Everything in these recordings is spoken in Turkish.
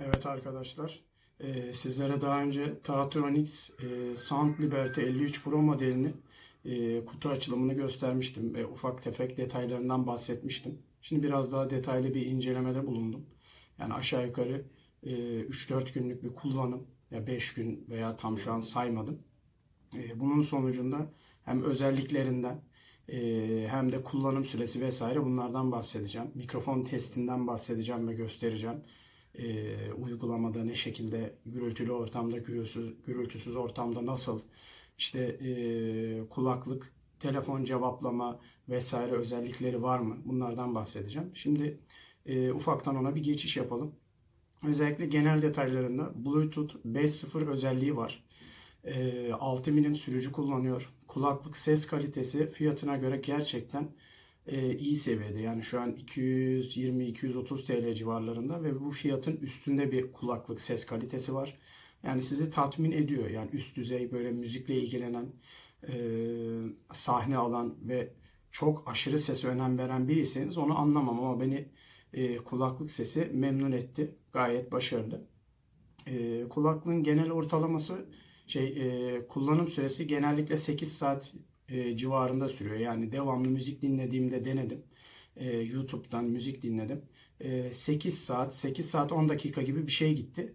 Evet arkadaşlar, e, sizlere daha önce Taatronix e, Sound Liberty 53 Pro modelini e, kutu açılımını göstermiştim ve ufak tefek detaylarından bahsetmiştim. Şimdi biraz daha detaylı bir incelemede bulundum. Yani aşağı yukarı e, 3-4 günlük bir kullanım, ya 5 gün veya tam şu an saymadım. E, bunun sonucunda hem özelliklerinden e, hem de kullanım süresi vesaire bunlardan bahsedeceğim. Mikrofon testinden bahsedeceğim ve göstereceğim e, uygulamada ne şekilde gürültülü ortamda gürültüsüz, gürültüsüz ortamda nasıl işte e, kulaklık telefon cevaplama vesaire özellikleri var mı bunlardan bahsedeceğim. Şimdi e, ufaktan ona bir geçiş yapalım. Özellikle genel detaylarında Bluetooth 5.0 özelliği var. E, 6 milim sürücü kullanıyor. Kulaklık ses kalitesi fiyatına göre gerçekten e, iyi seviyede. Yani şu an 220-230 TL civarlarında ve bu fiyatın üstünde bir kulaklık ses kalitesi var. Yani sizi tatmin ediyor. Yani üst düzey böyle müzikle ilgilenen, e, sahne alan ve çok aşırı sese önem veren biriyseniz onu anlamam ama beni e, kulaklık sesi memnun etti. Gayet başarılı. E, kulaklığın genel ortalaması şey e, kullanım süresi genellikle 8 saat e, civarında sürüyor. Yani devamlı müzik dinlediğimde denedim. E, YouTube'dan müzik dinledim. E, 8 saat, 8 saat 10 dakika gibi bir şey gitti.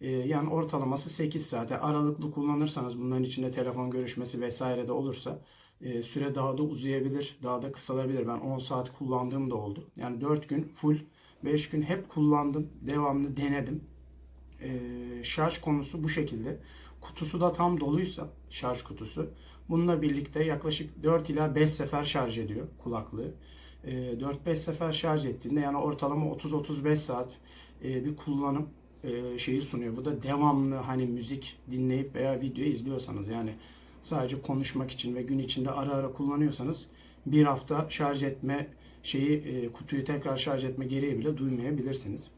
E, yani ortalaması 8 saate. Aralıklı kullanırsanız bunların içinde telefon görüşmesi vesaire de olursa e, süre daha da uzayabilir, daha da kısalabilir. Ben 10 saat kullandığım da oldu. Yani 4 gün full, 5 gün hep kullandım. Devamlı denedim. E, şarj konusu bu şekilde. Kutusu da tam doluysa şarj kutusu. Bununla birlikte yaklaşık 4 ila 5 sefer şarj ediyor kulaklığı. E, 4-5 sefer şarj ettiğinde yani ortalama 30-35 saat e, bir kullanım e, şeyi sunuyor. Bu da devamlı hani müzik dinleyip veya video izliyorsanız yani sadece konuşmak için ve gün içinde ara ara kullanıyorsanız bir hafta şarj etme şeyi e, kutuyu tekrar şarj etme gereği bile duymayabilirsiniz.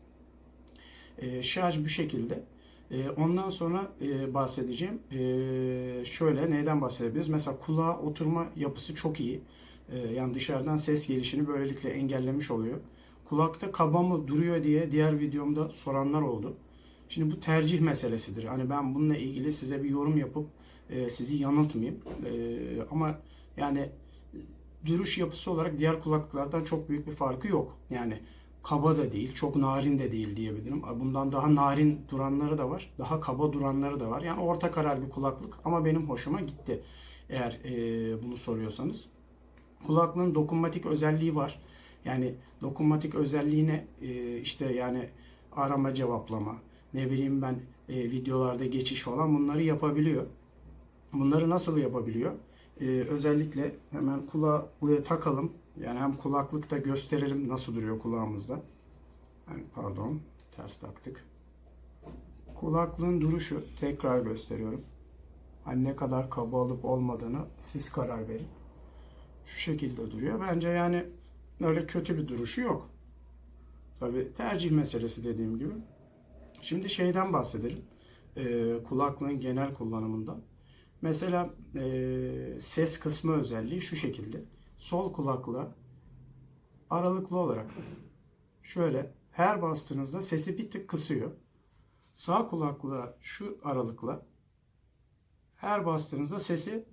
Şarj bu şekilde. E, ondan sonra e, bahsedeceğim. E, şöyle neyden bahsedebiliriz? Mesela kulağa oturma yapısı çok iyi. E, yani dışarıdan ses gelişini böylelikle engellemiş oluyor. Kulakta kaba mı duruyor diye diğer videomda soranlar oldu. Şimdi bu tercih meselesidir. Hani ben bununla ilgili size bir yorum yapıp e, sizi yanıltmayayım. Ama yani duruş yapısı olarak diğer kulaklıklardan çok büyük bir farkı yok. Yani kaba da değil, çok narin de değil diyebilirim. Bundan daha narin duranları da var, daha kaba duranları da var. Yani orta karar bir kulaklık ama benim hoşuma gitti eğer e, bunu soruyorsanız. Kulaklığın dokunmatik özelliği var. Yani dokunmatik özelliğine e, işte yani arama cevaplama, ne bileyim ben e, videolarda geçiş falan bunları yapabiliyor. Bunları nasıl yapabiliyor? E, özellikle hemen kulaklığı takalım. Yani hem kulaklıkta gösterelim nasıl duruyor kulağımızda. Yani pardon ters taktık. Kulaklığın duruşu tekrar gösteriyorum. Hani ne kadar kaba olup olmadığını siz karar verin. Şu şekilde duruyor. Bence yani öyle kötü bir duruşu yok. Tabi tercih meselesi dediğim gibi. Şimdi şeyden bahsedelim. Ee, kulaklığın genel kullanımından. Mesela e, ses kısmı özelliği şu şekilde. Sol kulaklığa aralıklı olarak şöyle her bastığınızda sesi bir tık kısıyor. Sağ kulaklığa şu aralıkla her bastığınızda sesi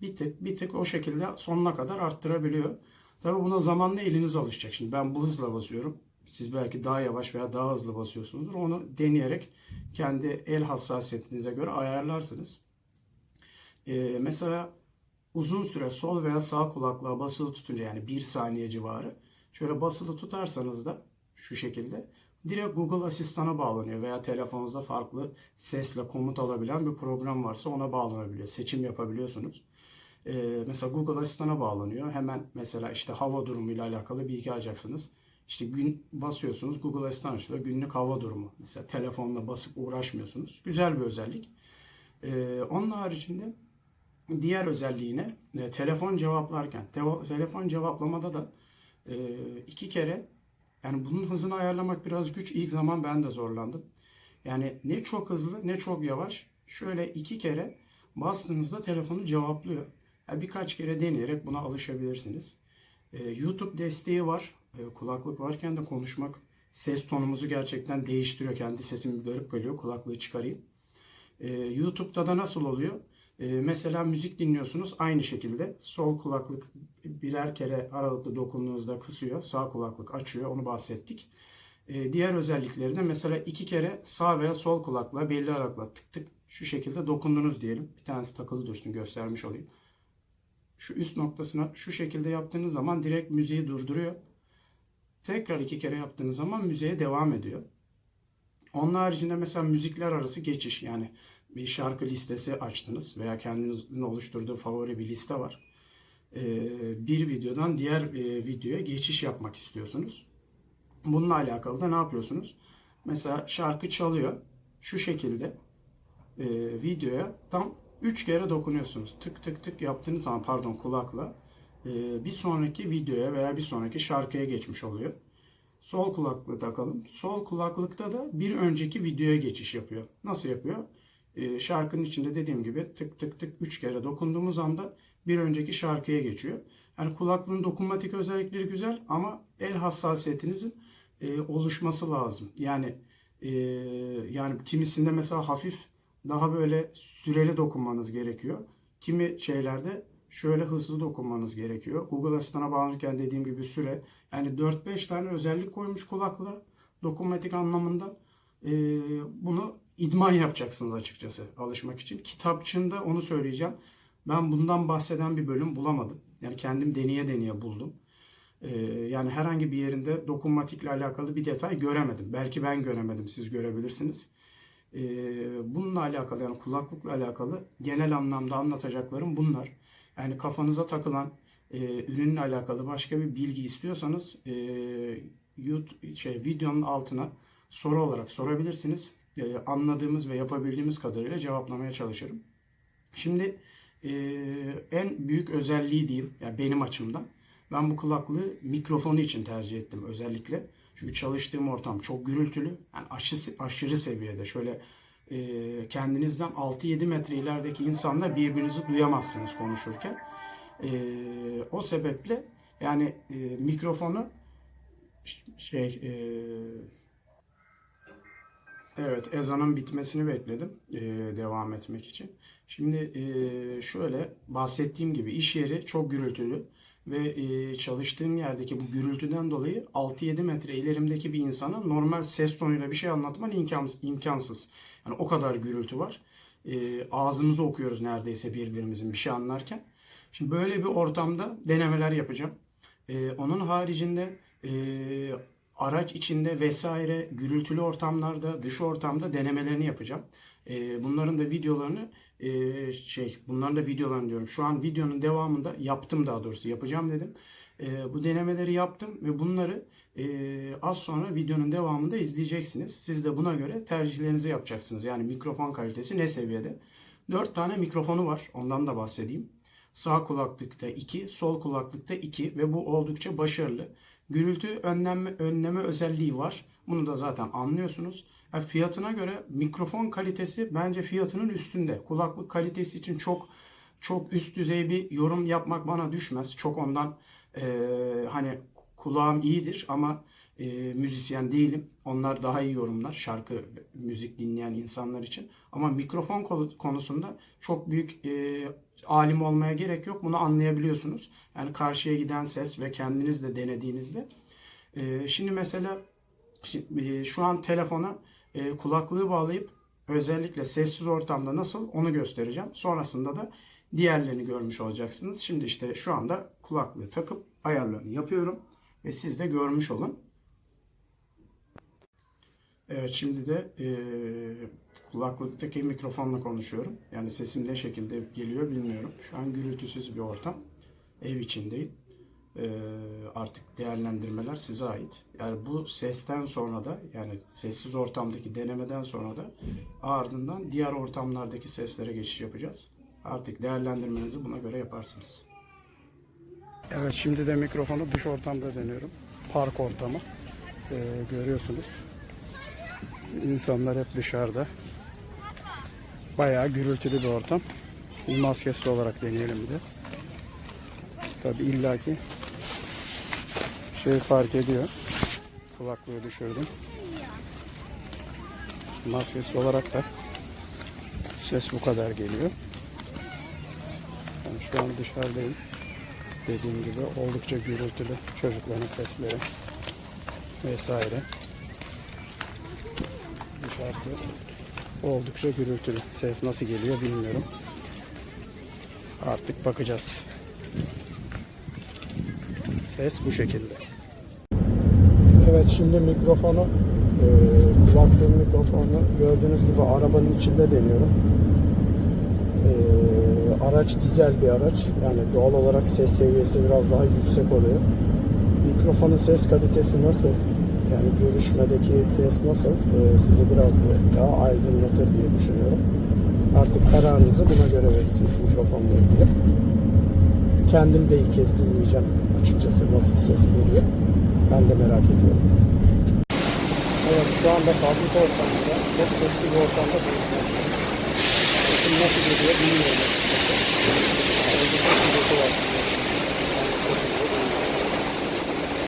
bir tık bir tık o şekilde sonuna kadar arttırabiliyor. Tabi buna zamanla eliniz alışacak. Şimdi ben bu hızla basıyorum. Siz belki daha yavaş veya daha hızlı basıyorsunuzdur. Onu deneyerek kendi el hassasiyetinize göre ayarlarsınız. Ee, mesela uzun süre sol veya sağ kulaklığa basılı tutunca yani bir saniye civarı şöyle basılı tutarsanız da şu şekilde direkt Google Asistan'a bağlanıyor veya telefonunuzda farklı sesle komut alabilen bir program varsa ona bağlanabiliyor. Seçim yapabiliyorsunuz. Ee, mesela Google Asistan'a bağlanıyor. Hemen mesela işte hava durumuyla alakalı bilgi alacaksınız. İşte gün basıyorsunuz Google Asistan açılıyor. Günlük hava durumu. Mesela telefonla basıp uğraşmıyorsunuz. Güzel bir özellik. Ee, onun haricinde diğer özelliğine e, telefon cevaplarken te- telefon cevaplamada da e, iki kere yani bunun hızını ayarlamak biraz güç. İlk zaman ben de zorlandım. Yani ne çok hızlı ne çok yavaş. Şöyle iki kere bastığınızda telefonu cevaplıyor. Yani birkaç kere deneyerek buna alışabilirsiniz. E, YouTube desteği var. E, kulaklık varken de konuşmak ses tonumuzu gerçekten değiştiriyor. Kendi sesim garip geliyor. Kulaklığı çıkarayım. Ee, YouTube'da da nasıl oluyor? Ee, mesela müzik dinliyorsunuz aynı şekilde. Sol kulaklık birer kere aralıklı dokunduğunuzda kısıyor. Sağ kulaklık açıyor. Onu bahsettik. Ee, diğer özellikleri de mesela iki kere sağ veya sol kulakla belli aralıkla tık tık şu şekilde dokundunuz diyelim. Bir tanesi takılı dursun göstermiş olayım. Şu üst noktasına şu şekilde yaptığınız zaman direkt müziği durduruyor. Tekrar iki kere yaptığınız zaman müziğe devam ediyor. Onun haricinde mesela müzikler arası geçiş yani bir şarkı listesi açtınız veya kendinizin oluşturduğu favori bir liste var. Ee, bir videodan diğer e, videoya geçiş yapmak istiyorsunuz. Bununla alakalı da ne yapıyorsunuz? Mesela şarkı çalıyor. Şu şekilde e, videoya tam 3 kere dokunuyorsunuz. Tık tık tık yaptığınız zaman pardon kulakla e, bir sonraki videoya veya bir sonraki şarkıya geçmiş oluyor. Sol kulaklığı takalım. Sol kulaklıkta da bir önceki videoya geçiş yapıyor. Nasıl yapıyor? E, şarkının içinde dediğim gibi tık tık tık 3 kere dokunduğumuz anda bir önceki şarkıya geçiyor. Yani kulaklığın dokunmatik özellikleri güzel ama el hassasiyetinizin e, oluşması lazım. Yani e, yani kimisinde mesela hafif daha böyle süreli dokunmanız gerekiyor. Kimi şeylerde şöyle hızlı dokunmanız gerekiyor. Google Asistan'a bağlanırken dediğim gibi süre yani 4-5 tane özellik koymuş kulaklığa dokunmatik anlamında. E, bunu idman yapacaksınız açıkçası alışmak için. Kitapçığında onu söyleyeceğim. Ben bundan bahseden bir bölüm bulamadım. Yani kendim deneye deneye buldum. Ee, yani herhangi bir yerinde dokunmatikle alakalı bir detay göremedim. Belki ben göremedim, siz görebilirsiniz. Ee, bununla alakalı yani kulaklıkla alakalı genel anlamda anlatacaklarım bunlar. Yani kafanıza takılan e, ürünle alakalı başka bir bilgi istiyorsanız e, YouTube, şey videonun altına soru olarak sorabilirsiniz. E, anladığımız ve yapabildiğimiz kadarıyla cevaplamaya çalışırım. Şimdi e, en büyük özelliği diyeyim yani benim açımdan ben bu kulaklığı mikrofonu için tercih ettim özellikle. Çünkü çalıştığım ortam çok gürültülü. Yani aşırı, aşırı seviyede. Şöyle e, kendinizden 6-7 metre ilerideki insanla birbirinizi duyamazsınız konuşurken. O sebeple yani mikrofonu şey evet ezanın bitmesini bekledim e, devam etmek için. Şimdi e, şöyle bahsettiğim gibi iş yeri çok gürültülü ve e, çalıştığım yerdeki bu gürültüden dolayı 6-7 metre ilerimdeki bir insana normal ses tonuyla bir şey anlatman imkansız. imkansız. Yani o kadar gürültü var. E, ağzımızı okuyoruz neredeyse birbirimizin bir şey anlarken. Şimdi böyle bir ortamda denemeler yapacağım. E, onun haricinde e, araç içinde vesaire gürültülü ortamlarda, dış ortamda denemelerini yapacağım. E, bunların da videolarını e, şey, bunların da videolarını diyorum. Şu an videonun devamında yaptım daha doğrusu yapacağım dedim. E, bu denemeleri yaptım ve bunları e, az sonra videonun devamında izleyeceksiniz. Siz de buna göre tercihlerinizi yapacaksınız. Yani mikrofon kalitesi ne seviyede? 4 tane mikrofonu var. Ondan da bahsedeyim. Sağ kulaklıkta 2, sol kulaklıkta 2 ve bu oldukça başarılı. Gürültü önleme, önleme özelliği var. Bunu da zaten anlıyorsunuz. Yani fiyatına göre mikrofon kalitesi bence fiyatının üstünde. Kulaklık kalitesi için çok çok üst düzey bir yorum yapmak bana düşmez. Çok ondan e, hani kulağım iyidir ama e, müzisyen değilim. Onlar daha iyi yorumlar şarkı, müzik dinleyen insanlar için. Ama mikrofon konusunda çok büyük e, alim olmaya gerek yok. Bunu anlayabiliyorsunuz. Yani karşıya giden ses ve kendiniz de denediğinizde. E, şimdi mesela şimdi, şu an telefona e, kulaklığı bağlayıp özellikle sessiz ortamda nasıl onu göstereceğim. Sonrasında da diğerlerini görmüş olacaksınız. Şimdi işte şu anda kulaklığı takıp ayarlarını yapıyorum ve siz de görmüş olun. Evet şimdi de e, kulaklıktaki mikrofonla konuşuyorum. Yani sesim ne şekilde geliyor bilmiyorum. Şu an gürültüsüz bir ortam. Ev içindeyim. E, artık değerlendirmeler size ait. Yani bu sesten sonra da yani sessiz ortamdaki denemeden sonra da ardından diğer ortamlardaki seslere geçiş yapacağız. Artık değerlendirmenizi buna göre yaparsınız. Evet şimdi de mikrofonu dış ortamda deniyorum. Park ortamı. Ee, görüyorsunuz. İnsanlar hep dışarıda. Bayağı gürültülü bir ortam. Bir maskesiz olarak deneyelim bir de. Tabi illaki şey fark ediyor. kulaklığı düşürdüm. Maskesiz olarak da ses bu kadar geliyor. Yani şu an dışarıdayım. Dediğim gibi oldukça gürültülü çocukların sesleri vesaire. Dışarısı oldukça gürültülü. Ses nasıl geliyor bilmiyorum. Artık bakacağız. Ses bu şekilde. Evet şimdi mikrofonu e, kulaklığın mikrofonunu gördüğünüz gibi arabanın içinde deniyorum. E, araç dizel bir araç. Yani doğal olarak ses seviyesi biraz daha yüksek oluyor. Mikrofonun ses kalitesi nasıl? yani görüşmedeki ses nasıl e, sizi biraz daha aydınlatır diye düşünüyorum. Artık kararınızı buna göre verirsiniz mikrofonla ilgili. Kendim de ilk kez dinleyeceğim açıkçası nasıl bir ses geliyor. Ben de merak ediyorum. Evet şu anda fabrika ortamında çok sesli bir ortamda bulunuyorum. Sesim nasıl geliyor bilmiyorum açıkçası. Ee, Aracı çok var.